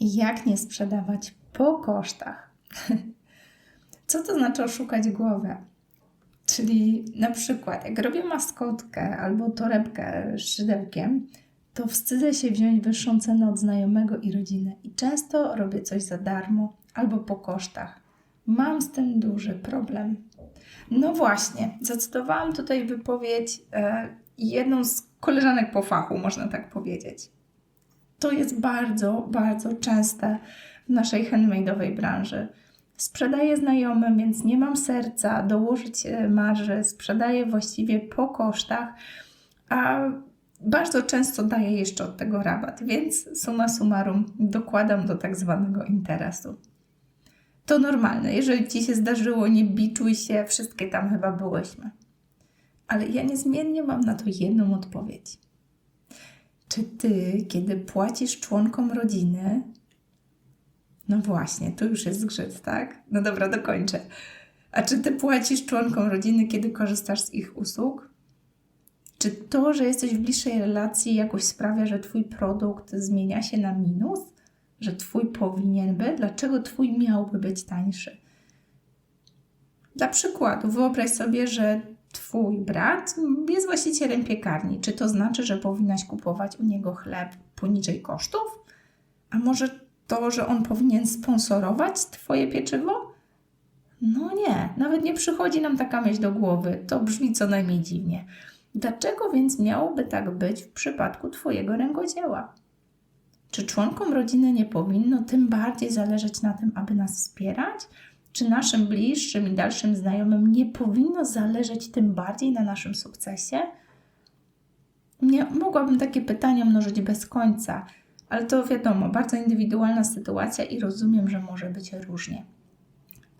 Jak nie sprzedawać po kosztach? Co to znaczy oszukać głowę? Czyli na przykład, jak robię maskotkę albo torebkę szydełkiem, to wstydzę się wziąć wyższą cenę od znajomego i rodziny. I często robię coś za darmo albo po kosztach. Mam z tym duży problem. No właśnie, zacytowałam tutaj wypowiedź e, jedną z koleżanek po fachu, można tak powiedzieć. To jest bardzo, bardzo częste w naszej handmade'owej branży. Sprzedaję znajomym, więc nie mam serca dołożyć e, marży, sprzedaję właściwie po kosztach, a bardzo często daję jeszcze od tego rabat, więc suma summarum dokładam do tak zwanego interesu. To normalne, jeżeli ci się zdarzyło, nie biczuj się, wszystkie tam chyba byłyśmy. Ale ja niezmiennie mam na to jedną odpowiedź. Czy ty, kiedy płacisz członkom rodziny, no właśnie, tu już jest zgrzyt, tak? No dobra, dokończę. A czy ty płacisz członkom rodziny, kiedy korzystasz z ich usług? Czy to, że jesteś w bliższej relacji, jakoś sprawia, że twój produkt zmienia się na minus? Że twój powinien być? Dlaczego twój miałby być tańszy? Dla przykładu, wyobraź sobie, że twój brat jest właścicielem piekarni. Czy to znaczy, że powinnaś kupować u niego chleb poniżej kosztów? A może to, że on powinien sponsorować Twoje pieczywo? No nie, nawet nie przychodzi nam taka myśl do głowy. To brzmi co najmniej dziwnie. Dlaczego więc miałoby tak być w przypadku Twojego rękodzieła? Czy członkom rodziny nie powinno tym bardziej zależeć na tym, aby nas wspierać? Czy naszym bliższym i dalszym znajomym nie powinno zależeć tym bardziej na naszym sukcesie? Nie, mogłabym takie pytania mnożyć bez końca, ale to wiadomo, bardzo indywidualna sytuacja i rozumiem, że może być różnie.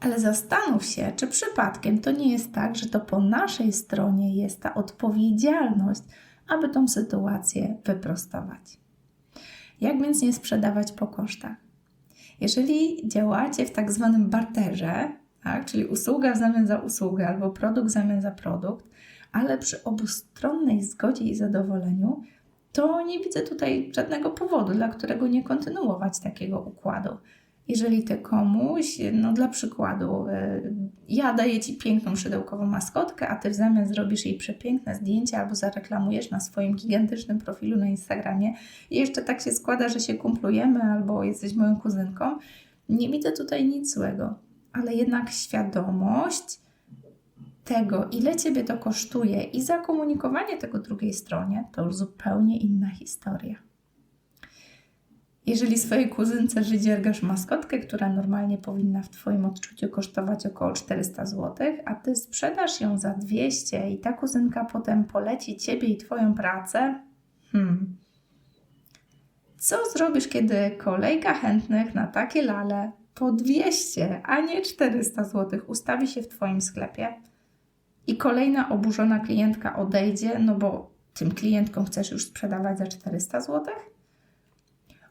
Ale zastanów się, czy przypadkiem to nie jest tak, że to po naszej stronie jest ta odpowiedzialność, aby tą sytuację wyprostować. Jak więc nie sprzedawać po kosztach? Jeżeli działacie w tak zwanym barterze, tak, czyli usługa w zamian za usługę albo produkt w zamian za produkt, ale przy obustronnej zgodzie i zadowoleniu, to nie widzę tutaj żadnego powodu, dla którego nie kontynuować takiego układu. Jeżeli ty komuś, no dla przykładu, y, ja daję ci piękną szydełkową maskotkę, a ty w zamian zrobisz jej przepiękne zdjęcie albo zareklamujesz na swoim gigantycznym profilu na Instagramie i jeszcze tak się składa, że się kumplujemy albo jesteś moją kuzynką, nie widzę tutaj nic złego, ale jednak świadomość, tego, ile ciebie to kosztuje i zakomunikowanie tego drugiej stronie, to już zupełnie inna historia. Jeżeli swojej kuzynce wydziergasz maskotkę, która normalnie powinna w Twoim odczuciu kosztować około 400 zł, a Ty sprzedasz ją za 200 i ta kuzynka potem poleci Ciebie i Twoją pracę, hmm. Co zrobisz, kiedy kolejka chętnych na takie lale po 200, a nie 400 zł ustawi się w Twoim sklepie? i kolejna oburzona klientka odejdzie, no bo tym klientkom chcesz już sprzedawać za 400 zł?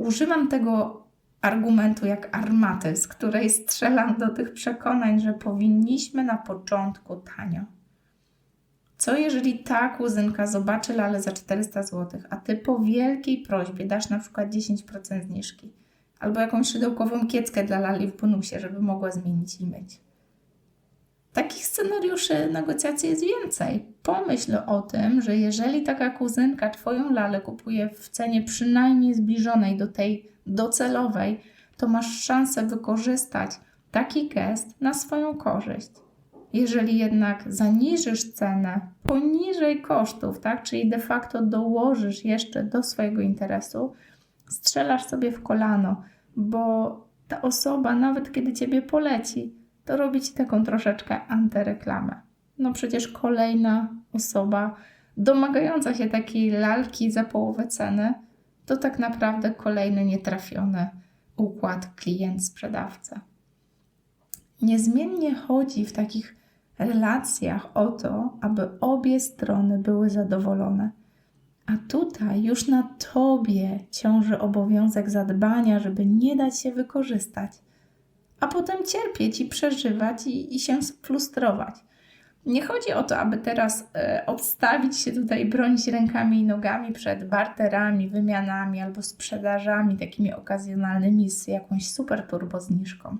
Używam tego argumentu jak armaty, z której strzelam do tych przekonań, że powinniśmy na początku tanio. Co jeżeli ta kuzynka zobaczy lalę za 400 zł, a ty po wielkiej prośbie dasz na przykład 10% zniżki? Albo jakąś szydełkową kieckę dla lali w bonusie, żeby mogła zmienić image. Takich scenariuszy negocjacji jest więcej. Pomyśl o tym, że jeżeli taka kuzynka Twoją lalę kupuje w cenie przynajmniej zbliżonej do tej docelowej, to masz szansę wykorzystać taki gest na swoją korzyść. Jeżeli jednak zaniżysz cenę poniżej kosztów, tak, czyli de facto dołożysz jeszcze do swojego interesu, strzelasz sobie w kolano, bo ta osoba, nawet kiedy ciebie poleci, to robić taką troszeczkę antyreklamę. No przecież kolejna osoba domagająca się takiej lalki za połowę ceny, to tak naprawdę kolejny nietrafiony układ klient-sprzedawca. Niezmiennie chodzi w takich relacjach o to, aby obie strony były zadowolone. A tutaj już na tobie ciąży obowiązek zadbania, żeby nie dać się wykorzystać a potem cierpieć i przeżywać i, i się frustrować. Nie chodzi o to, aby teraz e, odstawić się tutaj, bronić rękami i nogami przed barterami, wymianami albo sprzedażami takimi okazjonalnymi z jakąś super turbo zniżką.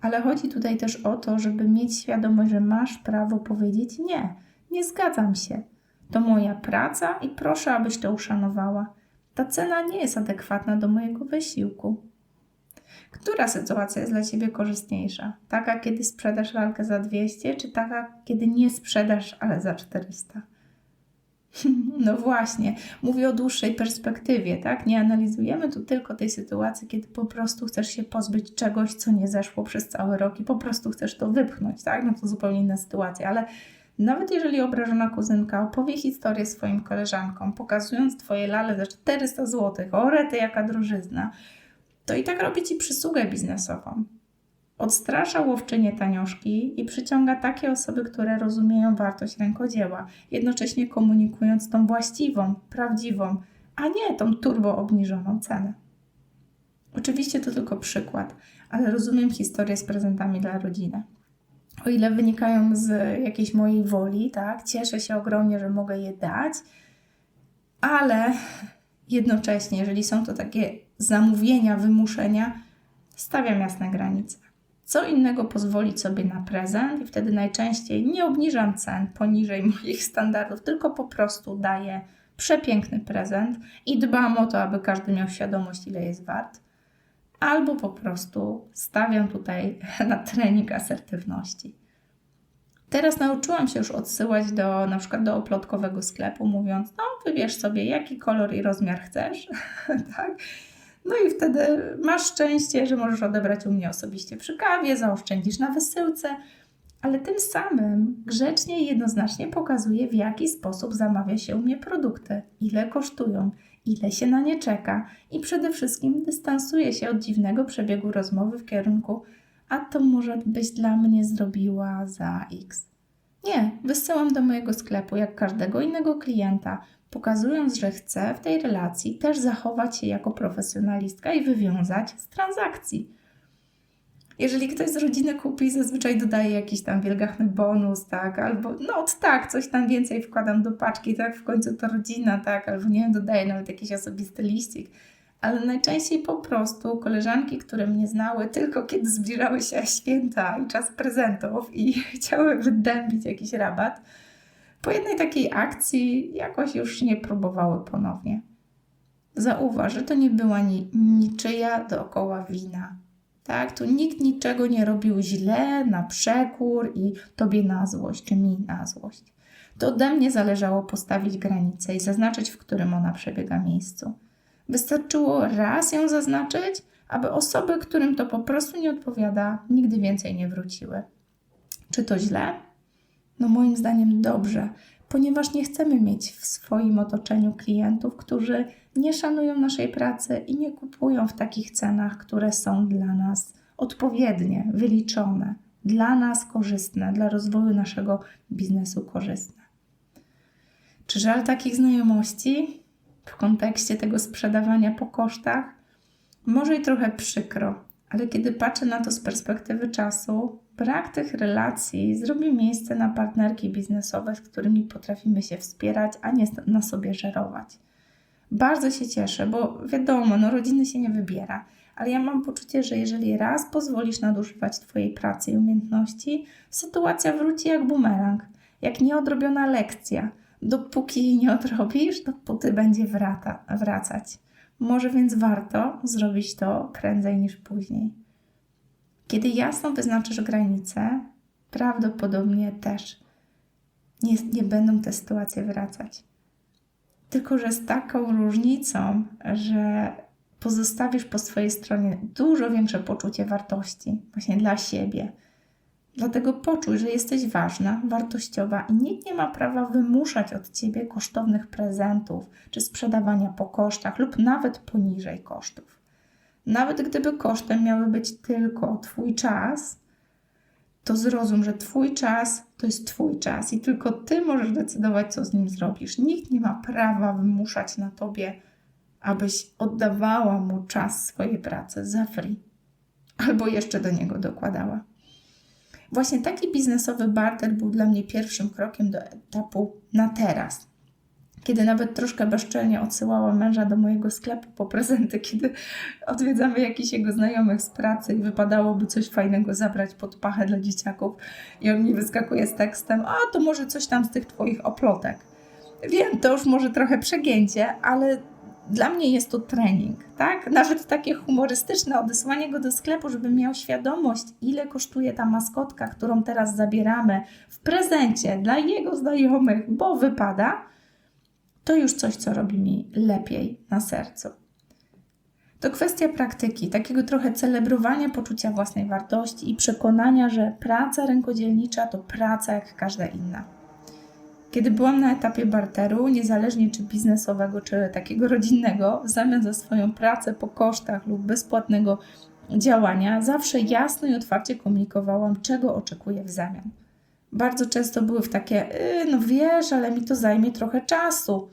Ale chodzi tutaj też o to, żeby mieć świadomość, że masz prawo powiedzieć nie, nie zgadzam się. To moja praca i proszę, abyś to uszanowała. Ta cena nie jest adekwatna do mojego wysiłku. Która sytuacja jest dla Ciebie korzystniejsza? Taka, kiedy sprzedasz lalkę za 200, czy taka, kiedy nie sprzedasz, ale za 400? No właśnie, mówię o dłuższej perspektywie, tak? Nie analizujemy tu tylko tej sytuacji, kiedy po prostu chcesz się pozbyć czegoś, co nie zeszło przez cały rok i po prostu chcesz to wypchnąć, tak? No to zupełnie inna sytuacja, ale nawet jeżeli obrażona kuzynka opowie historię swoim koleżankom, pokazując Twoje lale za 400 zł, o rety jaka drożyzna, to i tak robi Ci przysługę biznesową. Odstrasza łowczynię tanioszki i przyciąga takie osoby, które rozumieją wartość rękodzieła, jednocześnie komunikując tą właściwą, prawdziwą, a nie tą turbo obniżoną cenę. Oczywiście to tylko przykład, ale rozumiem historię z prezentami dla rodziny. O ile wynikają z jakiejś mojej woli, tak, cieszę się ogromnie, że mogę je dać, ale jednocześnie, jeżeli są to takie zamówienia, wymuszenia, stawiam jasne granice. Co innego pozwolić sobie na prezent i wtedy najczęściej nie obniżam cen poniżej moich standardów, tylko po prostu daję przepiękny prezent i dbam o to, aby każdy miał świadomość, ile jest wart. Albo po prostu stawiam tutaj na trening asertywności. Teraz nauczyłam się już odsyłać do na przykład do oplotkowego sklepu, mówiąc: No, wybierz sobie jaki kolor i rozmiar chcesz, tak? No i wtedy masz szczęście, że możesz odebrać u mnie osobiście przy kawie, zaoszczędzisz na wysyłce, ale tym samym grzecznie i jednoznacznie pokazuje, w jaki sposób zamawia się u mnie produkty, ile kosztują, ile się na nie czeka i przede wszystkim dystansuje się od dziwnego przebiegu rozmowy w kierunku a to może byś dla mnie zrobiła za X. Nie, wysyłam do mojego sklepu jak każdego innego klienta, pokazując, że chcę w tej relacji też zachować się jako profesjonalistka i wywiązać z transakcji. Jeżeli ktoś z rodziny kupi, zazwyczaj dodaje jakiś tam wielgachny bonus, tak, albo no tak, coś tam więcej wkładam do paczki, tak, w końcu to rodzina, tak, albo nie dodaję nawet jakiś osobisty liścik ale najczęściej po prostu koleżanki, które mnie znały tylko kiedy zbliżały się święta i czas prezentów i chciały wydębić jakiś rabat, po jednej takiej akcji jakoś już nie próbowały ponownie. Zauważ, że to nie była ni niczyja dookoła wina. Tak, tu nikt niczego nie robił źle, na przekór i tobie na złość, czy mi na złość. To ode mnie zależało postawić granicę i zaznaczyć, w którym ona przebiega miejscu. Wystarczyło raz ją zaznaczyć, aby osoby, którym to po prostu nie odpowiada, nigdy więcej nie wróciły. Czy to źle? No, moim zdaniem dobrze, ponieważ nie chcemy mieć w swoim otoczeniu klientów, którzy nie szanują naszej pracy i nie kupują w takich cenach, które są dla nas odpowiednie, wyliczone, dla nas korzystne, dla rozwoju naszego biznesu korzystne. Czy żal takich znajomości? W kontekście tego sprzedawania po kosztach, może i trochę przykro, ale kiedy patrzę na to z perspektywy czasu, brak tych relacji zrobi miejsce na partnerki biznesowe, z którymi potrafimy się wspierać, a nie na sobie żerować. Bardzo się cieszę, bo wiadomo, no rodziny się nie wybiera, ale ja mam poczucie, że jeżeli raz pozwolisz nadużywać Twojej pracy i umiejętności, sytuacja wróci jak bumerang, jak nieodrobiona lekcja – Dopóki jej nie odrobisz, dopóty będzie wrata, wracać. Może więc warto zrobić to prędzej niż później. Kiedy jasno wyznaczysz granice, prawdopodobnie też nie, nie będą te sytuacje wracać. Tylko, że z taką różnicą, że pozostawisz po swojej stronie dużo większe poczucie wartości właśnie dla siebie, Dlatego poczuj, że jesteś ważna, wartościowa i nikt nie ma prawa wymuszać od ciebie kosztownych prezentów czy sprzedawania po kosztach lub nawet poniżej kosztów. Nawet gdyby kosztem miały być tylko Twój czas, to zrozum, że Twój czas to jest Twój czas i tylko Ty możesz decydować, co z nim zrobisz. Nikt nie ma prawa wymuszać na Tobie, abyś oddawała mu czas swojej pracy za free albo jeszcze do niego dokładała. Właśnie taki biznesowy barter był dla mnie pierwszym krokiem do etapu na teraz. Kiedy nawet troszkę bezczelnie odsyłałam męża do mojego sklepu po prezenty, kiedy odwiedzamy jakichś jego znajomych z pracy i wypadałoby coś fajnego zabrać pod pachę dla dzieciaków, i on mi wyskakuje z tekstem: A to może coś tam z tych twoich oplotek. Wiem, to już może trochę przegięcie, ale dla mnie jest to trening, tak? Nawet takie humorystyczne odesłanie go do sklepu, żeby miał świadomość, ile kosztuje ta maskotka, którą teraz zabieramy w prezencie dla jego znajomych, bo wypada, to już coś, co robi mi lepiej na sercu. To kwestia praktyki, takiego trochę celebrowania poczucia własnej wartości i przekonania, że praca rękodzielnicza to praca jak każda inna. Kiedy byłam na etapie barteru, niezależnie czy biznesowego, czy takiego rodzinnego, w zamian za swoją pracę po kosztach lub bezpłatnego działania, zawsze jasno i otwarcie komunikowałam, czego oczekuję w zamian. Bardzo często były w takie, yy, no wiesz, ale mi to zajmie trochę czasu.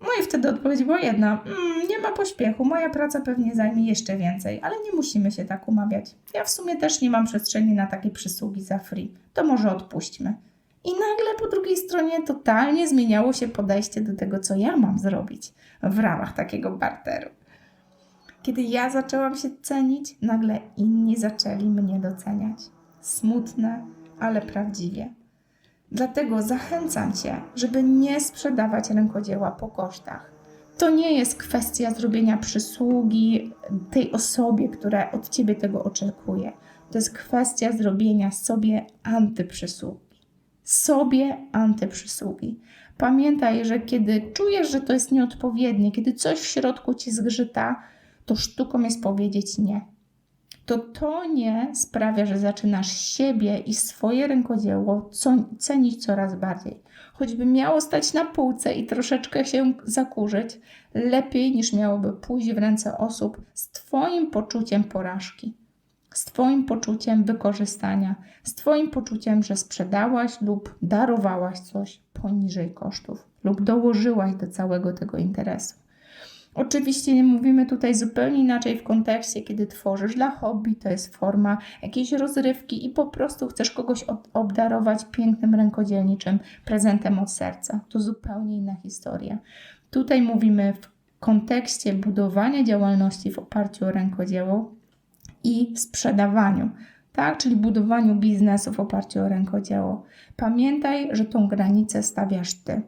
No i wtedy odpowiedź była jedna: mm, Nie ma pośpiechu, moja praca pewnie zajmie jeszcze więcej, ale nie musimy się tak umawiać. Ja w sumie też nie mam przestrzeni na takie przysługi za free. To może odpuśćmy. I nagle po drugiej stronie totalnie zmieniało się podejście do tego, co ja mam zrobić w ramach takiego barteru. Kiedy ja zaczęłam się cenić, nagle inni zaczęli mnie doceniać. Smutne, ale prawdziwie. Dlatego zachęcam Cię, żeby nie sprzedawać rękodzieła po kosztach. To nie jest kwestia zrobienia przysługi tej osobie, która od Ciebie tego oczekuje. To jest kwestia zrobienia sobie antyprzysługi. Sobie antyprzysługi. Pamiętaj, że kiedy czujesz, że to jest nieodpowiednie, kiedy coś w środku Ci zgrzyta, to sztuką jest powiedzieć nie to to nie sprawia, że zaczynasz siebie i swoje rękodzieło cenić coraz bardziej. Choćby miało stać na półce i troszeczkę się zakurzyć, lepiej niż miałoby pójść w ręce osób z Twoim poczuciem porażki, z Twoim poczuciem wykorzystania, z Twoim poczuciem, że sprzedałaś lub darowałaś coś poniżej kosztów lub dołożyłaś do całego tego interesu. Oczywiście nie mówimy tutaj zupełnie inaczej w kontekście, kiedy tworzysz dla hobby, to jest forma jakiejś rozrywki i po prostu chcesz kogoś obdarować pięknym rękodzielniczym prezentem od serca. To zupełnie inna historia. Tutaj mówimy w kontekście budowania działalności w oparciu o rękodzieło i sprzedawaniu, tak? czyli budowaniu biznesu w oparciu o rękodzieło. Pamiętaj, że tą granicę stawiasz ty.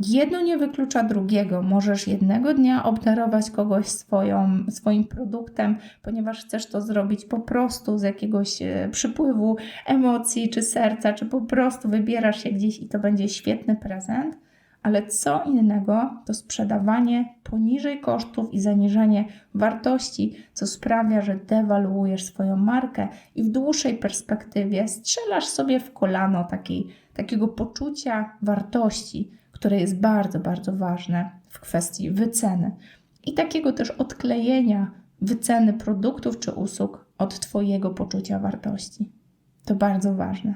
Jedno nie wyklucza drugiego. Możesz jednego dnia obdarować kogoś swoją, swoim produktem, ponieważ chcesz to zrobić po prostu z jakiegoś e, przypływu emocji czy serca, czy po prostu wybierasz się gdzieś i to będzie świetny prezent. Ale co innego to sprzedawanie poniżej kosztów i zaniżanie wartości, co sprawia, że dewaluujesz swoją markę i w dłuższej perspektywie strzelasz sobie w kolano takiej, takiego poczucia wartości które jest bardzo, bardzo ważne w kwestii wyceny i takiego też odklejenia wyceny produktów czy usług od Twojego poczucia wartości. To bardzo ważne.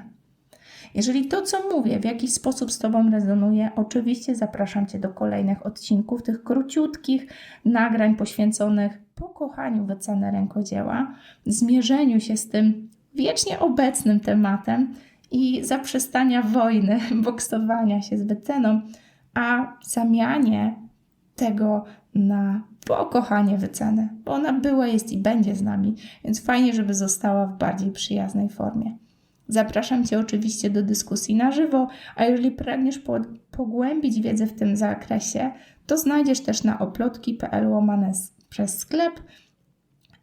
Jeżeli to, co mówię, w jakiś sposób z Tobą rezonuje, oczywiście zapraszam Cię do kolejnych odcinków, tych króciutkich nagrań poświęconych pokochaniu wyceny rękodzieła, zmierzeniu się z tym wiecznie obecnym tematem i zaprzestania wojny, boksowania się z wyceną, a zamianie tego na pokochanie wyceny, bo ona była, jest i będzie z nami, więc fajnie, żeby została w bardziej przyjaznej formie. Zapraszam Cię oczywiście do dyskusji na żywo, a jeżeli pragniesz po, pogłębić wiedzę w tym zakresie, to znajdziesz też na oplotki.pl łamane przez sklep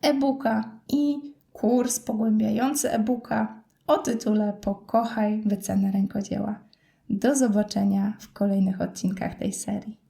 e-booka i kurs pogłębiający e-booka o tytule Pokochaj wycenę rękodzieła. Do zobaczenia w kolejnych odcinkach tej serii.